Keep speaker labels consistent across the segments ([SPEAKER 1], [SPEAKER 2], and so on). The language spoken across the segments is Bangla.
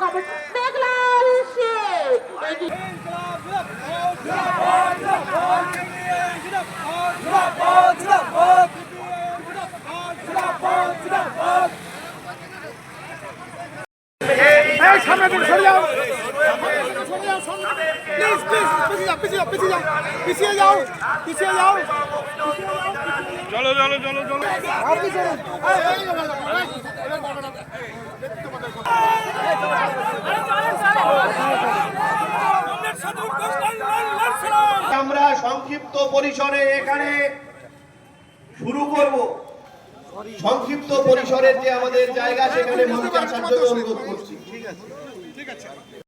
[SPEAKER 1] কবে দেখলাম সে সামনে থেকে সরে যাও প্লিজ প্লিজ পিছিয়ে যাও পিছিয়ে যাও পিছিয়ে যাও পিছিয়ে যাও পিছিয়ে যাও
[SPEAKER 2] চলো চলো চলো চলো
[SPEAKER 3] সংক্ষিপ্ত পরিসরে এখানে শুরু করব। সংক্ষিপ্ত পরিসরের যে আমাদের জায়গা সেখানে মঞ্চে আসার জন্য অনুরোধ করছি।
[SPEAKER 1] বাংলা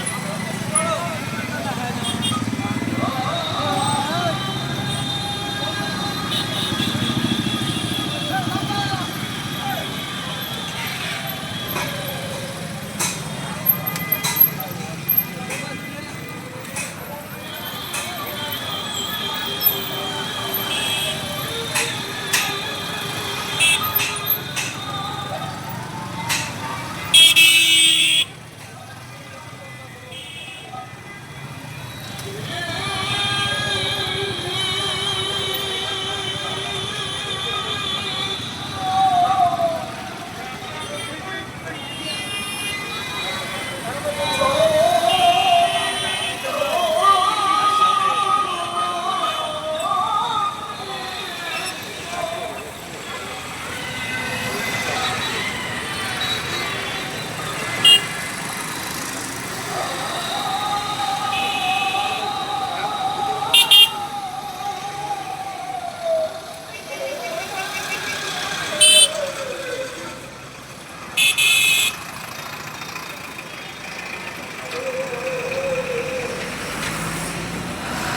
[SPEAKER 1] Yeah.